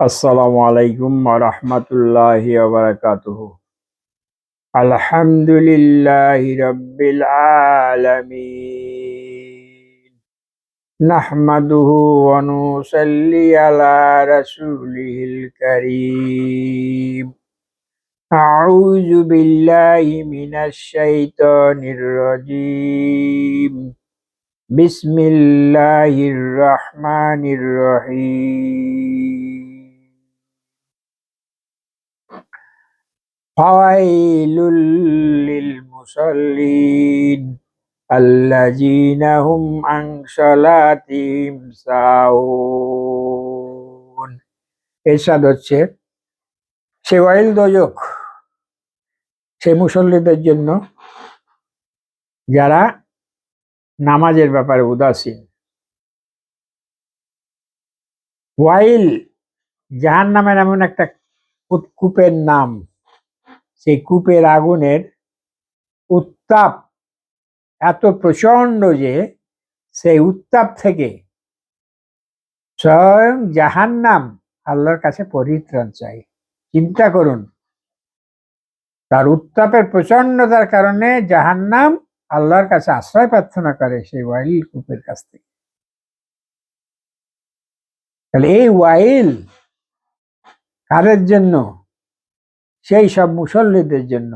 আসসালামু আলাইকুম রহমতুল্লাহি বারাকাতুহ। আলহামদুলিল্লাহি রাব্বিল আলামিন। নাহমাদুহু ওয়া নুসাল্লি আলা রাসূলিহিল কারীম। আউযু বিল্লাহি মিনাশ শাইতানির রাজীম। বিসমিল্লাহির রহমানির রহিম। فويل للمصلين الذين هم عن صلاتهم ساهون এরশাদ হচ্ছে সে ওয়াইল দোজক সে মুসল্লিদের জন্য যারা নামাজের ব্যাপারে উদাসীন ওয়াইল জাহান নামের এমন একটা কূপ- কূপের নাম সেই কূপের আগুনের উত্তাপ এত প্রচণ্ড যে সেই উত্তাপ থেকে স্বয়ং জাহান্নাম আল্লাহর কাছে পরিত্রাণ চাই। চিন্তা করুন। তার উত্তাপের প্রচন্ডতার কারণে জাহান্নাম আল্লাহর কাছে আশ্রয় প্রার্থনা করে সেই ওয়াইল কূপের কাছ থেকে। তাহলে এই ওয়াইল কাদের জন্য? সেই সব মুসল্লিদের জন্য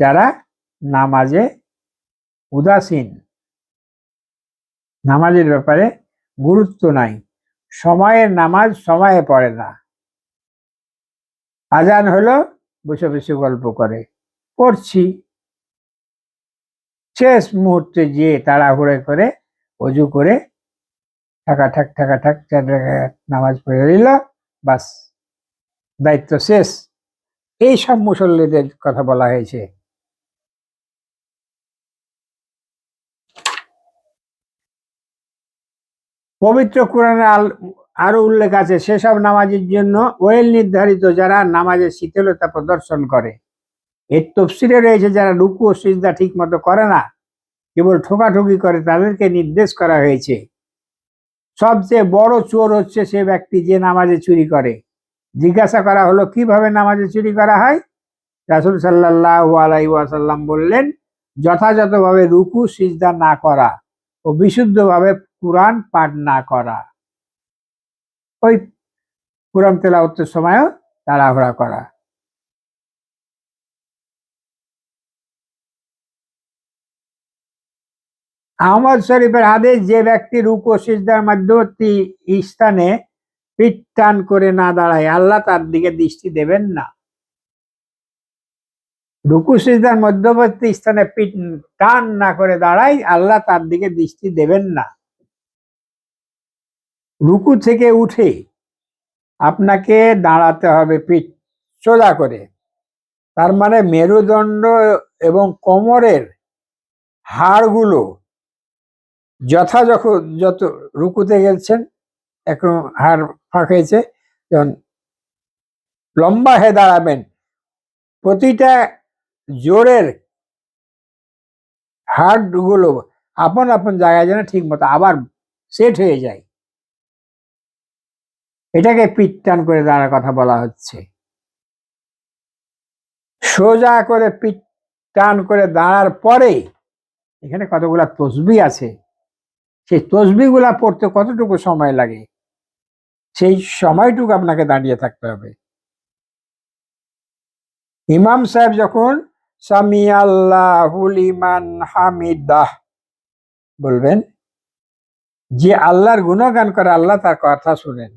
যারা নামাজে উদাসীন নামাজের ব্যাপারে গুরুত্ব নাই সময়ের নামাজ সময়ে পড়ে না আজান হলো বসে বসে গল্প করে পড়ছি শেষ মুহূর্তে গিয়ে তাড়াহুড়ো করে অজু করে ঠাকা ঠাক ঠাকা ঠাক নামাজ পড়ে দিল বাস দায়িত্ব শেষ এই সব মুসল্লিদের কথা বলা হয়েছে। পবিত্র কোরআনে আরও উল্লেখ আছে, সেসব নামাজের জন্য ওয়েল নির্ধারিত যারা নামাজের শীতলতা প্রদর্শন করে। এর তফসিলে রয়েছে, যারা রুকু ও সিজদা ঠিক মতো করে না, কেবল ঠোকাঠুকি করে, তাদেরকে নির্দেশ করা হয়েছে। সবচেয়ে বড় চোর হচ্ছে সে ব্যক্তি যে নামাজে চুরি করে। জিজ্ঞাসা করা হলো, কীভাবে নামাজে চুরি করা হয়? রাসুল সাল্লাহ আলাই ওয়াসাল্লাম বললেন, যথাযথভাবে রুকু, সিজদা না করা ও বিশুদ্ধভাবে কোরআন পাঠ না করা। ওই কোরআন তেলাওয়াতের সময়ও তাড়াহুড়া করা। আহমদ শরীফের আদেশ যে ব্যক্তি রুকু, সিজদার মধ্যবর্তী স্থানে পিঠ টান করে না দাঁড়ায়। আল্লাহ তার দিকে দৃষ্টি দেবেন না। রুকু সিজদার মধ্যবর্তী স্থানে পিঠ টান না করে দাঁড়ায়, আল্লাহ তার দিকে দৃষ্টি দেবেন না। রুকু থেকে উঠে আপনাকে দাঁড়াতে হবে পিঠ সোজা করে। তার মানে মেরুদণ্ড এবং কোমরের হাড়গুলো যথাযথ যত রুকুতে গেছেন, এখন হাড় ফাঁক হয়েছে। যখন লম্বা হয়ে দাঁড়াবেন, প্রতিটা জোরের হাড়গুলো আপন আপন জায়গায় যেন ঠিক মতো আবার সেট হয়ে যায়। এটাকে পিঠ টান করে দাঁড়ার কথা বলা হচ্ছে। সোজা করে পিঠ টান করে দাঁড়ার পরে এখানে কতগুলা তসবি আছে? সেই তসবিগুলা পড়তে কতটুকু সময় লাগে? সেই সময়টুকু আপনাকে দাঁড়িয়ে থাকতে হবে। ইমাম সাহেব যখন সামি আল্লাহুলিমান হামিদাহ, বলবেন, যে আল্লাহর গুণগান করে আল্লাহ তার কথা শুনেন,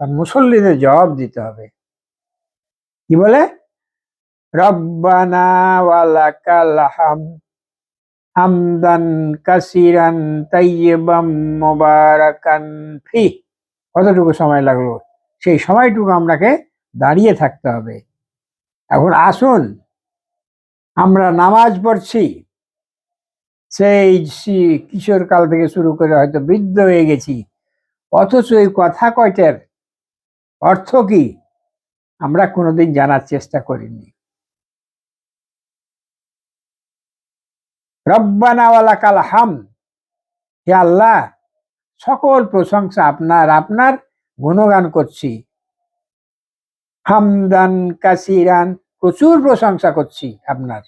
তার মুসল্লিদের জবাব দিতে হবে। কি বলে? রব্বানা ওয়ালাকাল হাম, হামদান কাসিরান তাইয়্যিবাম মুবারাকান ফি কতটুকু সময় লাগল? সেই সময়টুকু আপনাকে দাঁড়িয়ে থাকতে হবে। এখন আসুন, আমরা নামাজ পড়ছি। সেই কিশোর কাল থেকে শুরু করে হয়তো বৃদ্ধ হয়ে গেছি। অথচ এই কথা কয়টার? অর্থ কি? আমরা কোনোদিন জানার চেষ্টা করিনি। রব্বানাওয়ালা কাল হাম। হে আল্লাহ প্রশংসা আপনার আপনার গুণগান করছি। হামদান, কাসিরান, প্রচুর প্রশংসা করছি আপনার।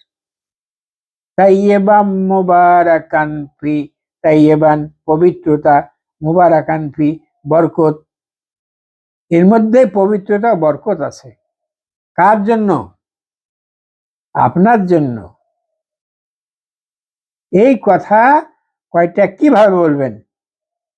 তাইয়েবাম মুবারাকান ফি তাইয়েবান পবিত্রতা, মুবারাকান ফি, বরকত। এর মধ্যে পবিত্রতা, বরকত আছে। কার জন্য? আপনার জন্য। এই কথা কয়টা কীভাবে বলবেন?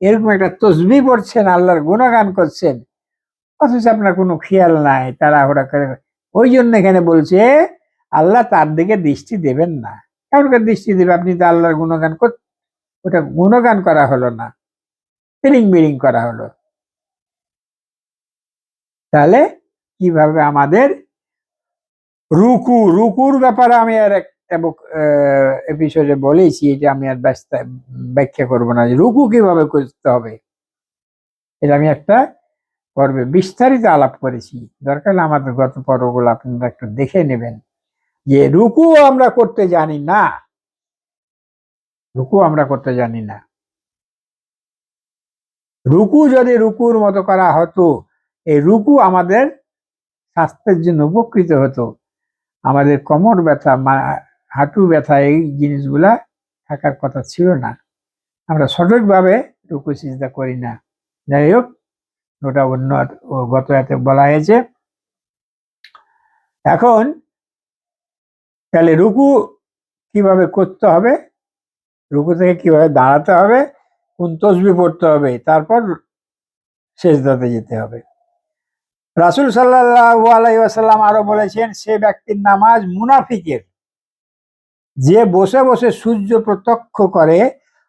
এরকম একটা তসবি পড়ছেন, আল্লাহর গুণগান করছেন। অথচ আপনার কোনো খেয়াল নাই, তাড়াহুড়া করে। ওই জন্য এখানে বলছে, আল্লাহ তার দিকে দৃষ্টি দেবেন না। কেমন করে দৃষ্টি দেবে, আপনি তো আল্লাহর গুণগান কর, ওটা গুণগান করা হলো না। তিরিং বিরিং করা হলো। তাহলে কীভাবে আমাদের রুকু, রুকুর ব্যাপারে আমি আর এক এপিসোডে বলেছি এটা আমি আর ব্যস্ত, ব্যাখ্যা করব না যে রুকু কীভাবে করতে হবে। এটা আমি একটা পর্বে বিস্তারিত আলাপ করেছি। দরকার হলে আমাদের গত পর্বগুলো আপনারা একটু দেখে নেবেন যে রুকু আমরা করতে জানি না। রুকু আমরা করতে জানি না। রুকু যদি রুকুর মতো করা হতো, এই রুকু আমাদের স্বাস্থ্যের জন্য উপকৃত হতো। আমাদের কোমর ব্যথা হাঁটু ব্যথা এই জিনিসগুলা থাকার কথা ছিল না। আমরা সঠিকভাবে রুকু সিজদা করি না। যাই হোক, ওটা অন্য গত রাতে বলা হয়েছে। এখন তাহলে রুকু কীভাবে করতে হবে? রুকু থেকে কীভাবে দাঁড়াতে হবে? কোন তসবি পড়তে হবে? তারপর শেষদাতে যেতে হবে। রাসুল সাল্লাহ আলাইসাল্লাম আরও বলেছেন, সে ব্যক্তির নামাজ মুনাফিকের। যে বসে বসে সূর্য প্রত্যক্ষ করে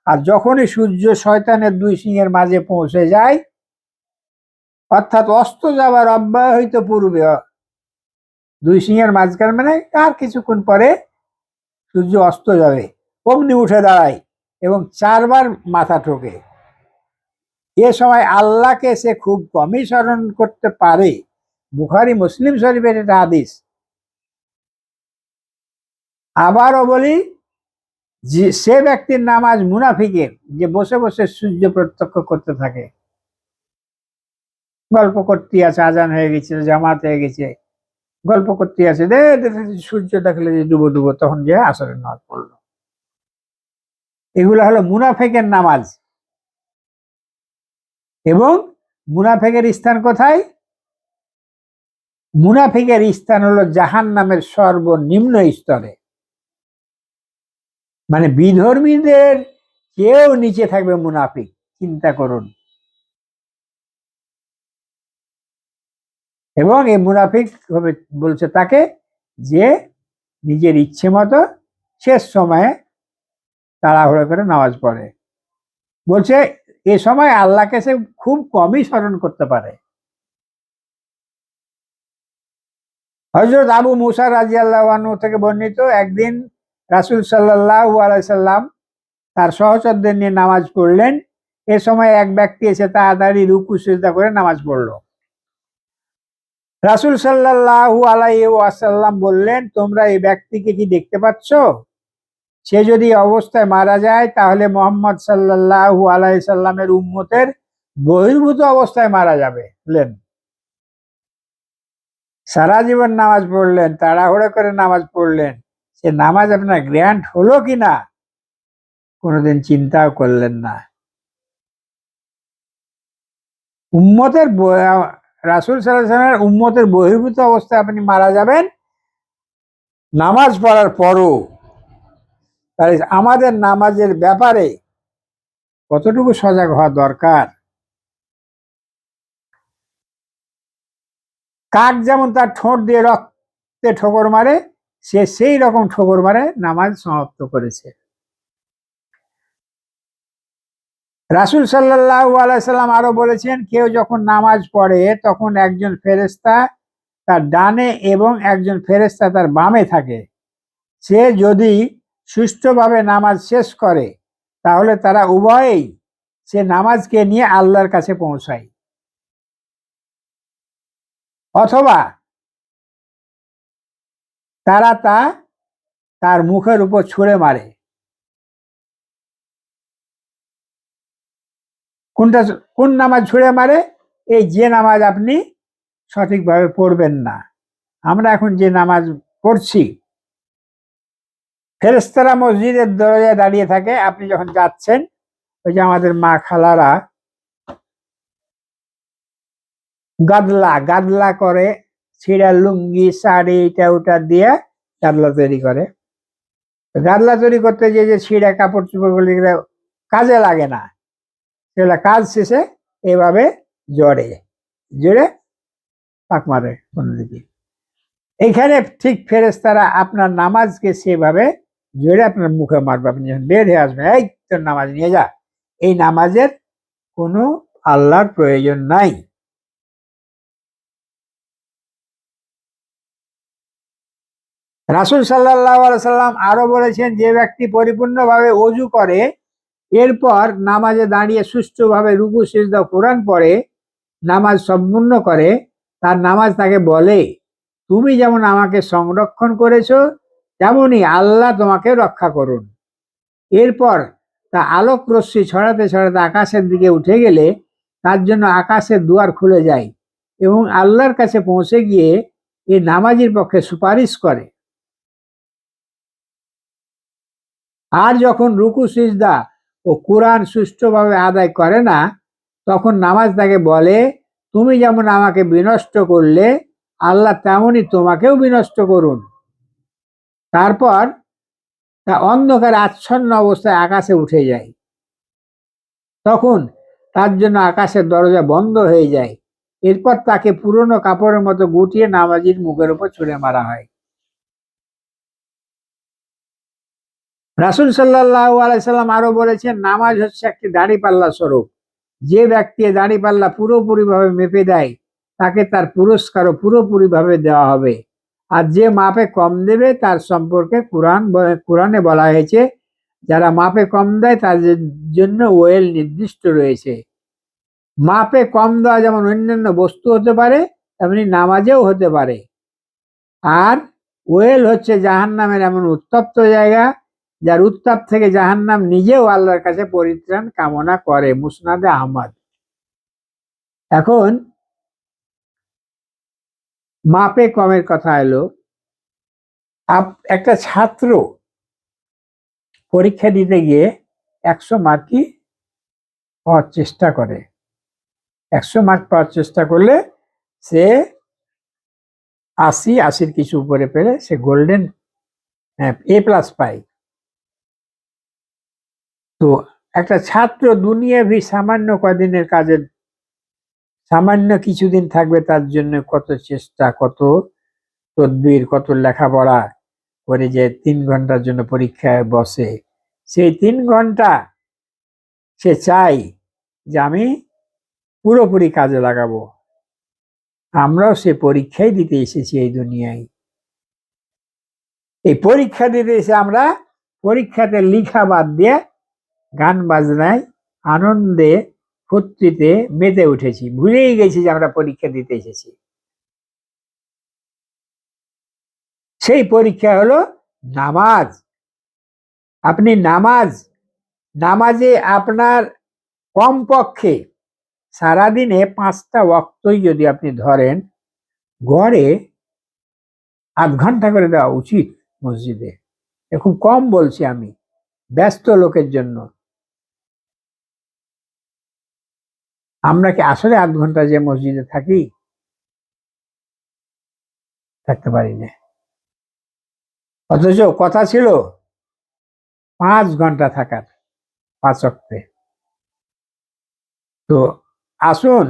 আর যখনই সূর্য শয়তানের দুই সিংহের মাঝে পৌঁছে যায়, অর্থাৎ অস্ত যাবার অব্যাহত পূর্বে দুই সিংহের মাঝখানে মানে আর কিছুক্ষণ পরে সূর্য অস্ত যাবে অমনি উঠে দাঁড়ায় এবং চারবার মাথা ঠোকে। এ সময় আল্লাহকে সে খুব কমই স্মরণ করতে পারে। বুখারি, মুসলিম শরীফের এটা হাদিস। আবারও বলি, যে সে ব্যক্তির নামাজ মুনাফিকের, যে বসে বসে সূর্য প্রত্যক্ষ করতে থাকে। গল্প করতে আছে, আজান হয়ে গেছে, জামাত হয়ে গেছে। গল্প করতে আছে সূর্য দেখলে যে ডুবো ডুবো, তখন যে আসরের নামাজ পড়ল। এগুলো হলো মুনাফেকের নামাজ এবং মুনাফেকের স্থান কোথায়? মুনাফিকের স্থান হলো জাহান নামের সর্বনিম্ন স্তরে। মানে বিধর্মীদের কেউ নিচে থাকবে মুনাফিক, চিন্তা করুন। এবং এই মুনাফিক হবে বলছে তাকে যে নিজের ইচ্ছে মতো শেষ সময়ে তাড়াহুড়ো করে নামাজ পড়ে। বলছে এ সময় আল্লাহকে সে খুব কমই স্মরণ করতে পারে। হজরত আবু মুসা রাজি আল্লাহ থেকে বর্ণিত একদিন রাসুল সাল্লাহ আলাইসাল্লাম তার সহচরদের নিয়ে নামাজ পড়লেন। এ সময় এক ব্যক্তি এসে তাড়াতাড়ি রুকু সিজদা করে নামাজ পড়ল। রাসুল সাল্লাহ আলাই ওয়াসাল্লাম বললেন, তোমরা এই ব্যক্তিকে কি দেখতে পাচ্ছ? সে যদি অবস্থায় মারা যায়, তাহলে মোহাম্মদ সাল্লাহ আলাই সাল্লামের উম্মতের বহির্ভূত অবস্থায় মারা যাবে। বললেন। সারা জীবন নামাজ পড়লেন, তাড়াহুড়ো করে নামাজ পড়লেন। সে নামাজ আপনার গ্র্যান্ড হলো কি না, কোনোদিন চিন্তাও করলেন না। উম্মতের রাসুল সাল্লামের উম্মতের বহির্ভূত অবস্থায় আপনি মারা যাবেন, নামাজ পড়ার পরও। তাহলে আমাদের নামাজের ব্যাপারে কতটুকু সজাগ হওয়া দরকার? কাক যেমন তার ঠোঁট দিয়ে রক্তে ঠোকর মারে সে সেই রকম ঠোকর মারে, নামাজ সমাপ্ত করেছে। রাসুল সাল্লাহ আলাইসাল্লাম আরও বলেছেন, কেউ যখন নামাজ পড়ে, তখন একজন ফেরেস্তা তার ডানে এবং একজন ফেরেস্তা তার বামে থাকে। সে যদি সুষ্ঠুভাবে নামাজ শেষ করে, তাহলে তারা উভয়েই সে নামাজকে নিয়ে আল্লাহর কাছে পৌঁছায়। অথবা তারা তা তার মুখের উপর ছুঁড়ে মারে। কোনটা কোন নামাজ ছুঁড়ে মারে? এই যে নামাজ আপনি সঠিকভাবে পড়বেন না। আমরা এখন যে নামাজ পড়ছি ফেরেস্তারা মসজিদের দরজায় দাঁড়িয়ে থাকে, আপনি যখন যাচ্ছেন, ওই যে আমাদের মা খালারা গাদলা গাদলা করে ছিঁড়া লুঙ্গি, শাড়ি, এটা ওটা দিয়ে গাদলা তৈরি করে। গাদলা তৈরি করতে যে যে ছিঁড়া কাপড় চোপড় গুলি এগুলো কাজে লাগে না। সেগুলো কাজ শেষে এভাবে জড়ে জড়ে পাক মারে অন্যদিকে। এখানে ঠিক ফেরেস্তারা আপনার নামাজকে সেভাবে জোরে আপনার মুখে মারবে। আপনি যখন বের হয়ে আসবেন, এই তোর নামাজ নিয়ে যা। এই নামাজের কোনো আল্লাহর প্রয়োজন নাই। রাসুল সাল্লাহ সাল্লাম আরও বলেছেন, যে ব্যক্তি পরিপূর্ণভাবে অজু করে, এরপর নামাজে দাঁড়িয়ে সুষ্ঠুভাবে রুকু, সিজদা, কোরআন পড়ে, নামাজ সম্পূর্ণ করে, তার নামাজ তাকে বলে, তুমি যেমন আমাকে সংরক্ষণ করেছ তেমনই আল্লাহ তোমাকে রক্ষা করুন। এরপর তা আলোক রশ্মি ছড়াতে ছড়াতে আকাশের দিকে উঠে গেলে, তার জন্য আকাশের দুয়ার খুলে যায় এবং আল্লাহর কাছে পৌঁছে গিয়ে এই নামাজির পক্ষে সুপারিশ করে। আর যখন রুকু, সিজদা ও কোরআন সুষ্ঠুভাবে আদায় করে না, তখন নামাজ তাকে বলে, তুমি যেমন আমাকে বিনষ্ট করলে, আল্লাহ তেমনই তোমাকেও বিনষ্ট করুন। তারপর তা অন্ধকার আচ্ছন্ন অবস্থায় আকাশে উঠে যায়। তখন তার জন্য আকাশের দরজা বন্ধ হয়ে যায়। এরপর তাকে পুরনো কাপড়ের মতো গুটিয়ে নামাজির মুখের উপর ছুঁড়ে মারা হয়। রাসুল সাল্লাহ আলাইসাল্লাম আরও বলেছেন, নামাজ হচ্ছে একটি দাড়িপাল্লা স্বরূপ। যে ব্যক্তি দাড়িপাল্লা পুরোপুরিভাবে মেপে দেয়, তাকে তার পুরস্কারও পুরোপুরিভাবে দেওয়া হবে। আর যে মাপে কম দেবে, তার সম্পর্কে কোরআন কোরআনে বলা হয়েছে, যারা মাপে কম দেয়, তাদের জন্য ওয়েল নির্দিষ্ট রয়েছে। মাপে কম দেওয়া যেমন অন্যান্য বস্তু হতে পারে, তেমনি নামাজেও হতে পারে। আর ওয়েল হচ্ছে জাহান নামের এমন উত্তপ্ত জায়গা যার উত্তাপ থেকে জাহান্নাম নিজেও আল্লাহর কাছে পরিত্রাণ কামনা করে, মুসনাদে আহমদ। এখন মাপে কমের কথা এলো। একটা ছাত্র পরীক্ষা দিতে গিয়ে একশো মার্কই পাওয়ার চেষ্টা করে। একশো মার্ক পাওয়ার চেষ্টা করলে সে আশি, আশির কিছু উপরে পেলে সে গোল্ডেন এ প্লাস পায়। তো একটা ছাত্র দুনিয়া ভি সামান্য কদিনের কাজের সামান্য কিছুদিন থাকবে তার জন্য কত চেষ্টা, কত তদবির, কত লেখাপড়া করে যে তিন ঘণ্টার জন্য পরীক্ষায় বসে। সেই তিন ঘণ্টা সে চাই যে আমি পুরোপুরি কাজে লাগাবো। আমরাও সে পরীক্ষাই দিতে এসেছি এই দুনিয়ায়। এই পরীক্ষা দিতে এসে আমরা পরীক্ষাতে লিখা বাদ দিয়ে গান বাজনায় আনন্দে, ফুর্তিতে মেতে উঠেছি। ভুলেই গেছি যে আমরা পরীক্ষা দিতে এসেছি। সেই পরীক্ষা হলো নামাজ। আপনি নামাজ, নামাজে আপনার কমপক্ষে সারাদিনে পাঁচটা ওয়াক্তই যদি আপনি ধরেন, গড়ে আধ ঘণ্টা করে দেওয়া উচিত মসজিদে। খুব কম বলছি আমি, ব্যস্ত লোকের জন্য। আমরা কি আসলে আধ ঘণ্টা যে মসজিদে থাকি? থাকতে পারি না অথচ কথা ছিল পাঁচ ঘণ্টা থাকার পাঁচ অক্টে তো আসুন,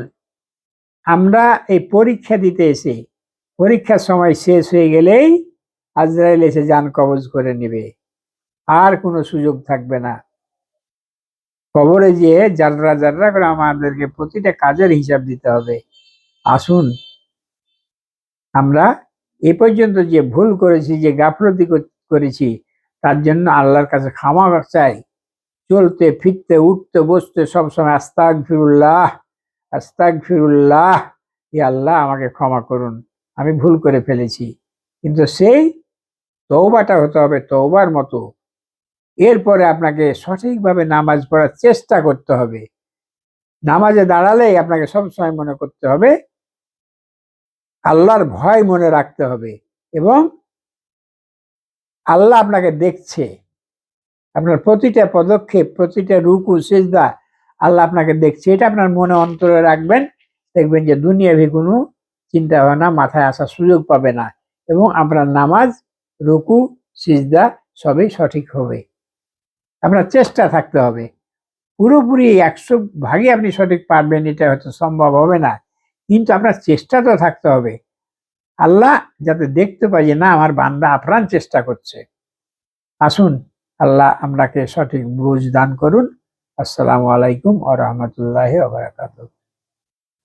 আমরা এই পরীক্ষা দিতে এসে, পরীক্ষার সময় শেষ হয়ে গেলেই আজরাইল এসে যান কবজ করে নেবে। আর কোনো সুযোগ থাকবে না। কবরে গিয়ে জাররা জাররা করে আমাদেরকে প্রতিটা কাজের হিসাব দিতে হবে। আসুন, আমরা এ পর্যন্ত যে ভুল করেছি, যে গাফলতি কর- করেছি, তার জন্য আল্লাহর কাছে ক্ষমা চাই। চলতে, ফিরতে, উঠতে, বসতে সবসময় আস্তাক ফিরুল্লাহ আস্তাক ফিরুল্লাহ ই আল্লাহ আমাকে ক্ষমা করুন। আমি ভুল করে ফেলেছি। কিন্তু সেই তৌবাটা হতে হবে তৌবার মতো। এরপরে আপনাকে সঠিকভাবে নামাজ পড়ার চেষ্টা করতে হবে। নামাজে দাঁড়ালেই আপনাকে সবসময় মনে করতে হবে, আল্লাহর ভয় মনে রাখতে হবে এবং আল্লাহ আপনাকে দেখছে। আপনার প্রতিটা পদক্ষেপ, প্রতিটা রুকু, সেজদা আল্লাহ আপনাকে দেখছে। এটা আপনার মনে অন্তরে রাখবেন, দেখবেন যে দুনিয়া দুনিয়াভি কোনো চিন্তা ভাবনা মাথায় আসার সুযোগ পাবে না এবং আপনার নামাজ, রুকু, সিজদা সবই সঠিক হবে। আপনার চেষ্টা থাকতে হবে। পুরোপুরি একশো ভাগে আপনি সঠিক পারবেন, এটা হয়তো সম্ভব হবে না। কিন্তু আপনার চেষ্টা তো থাকতে হবে। আল্লাহ যাতে দেখতে পাই যে না, আমার বান্দা আপ্রাণ চেষ্টা করছে। আসুন, আল্লাহ আমরাকে সঠিক বুঝ দান করুন। আসসালামু আলাইকুম আ রহমতুল্লাহ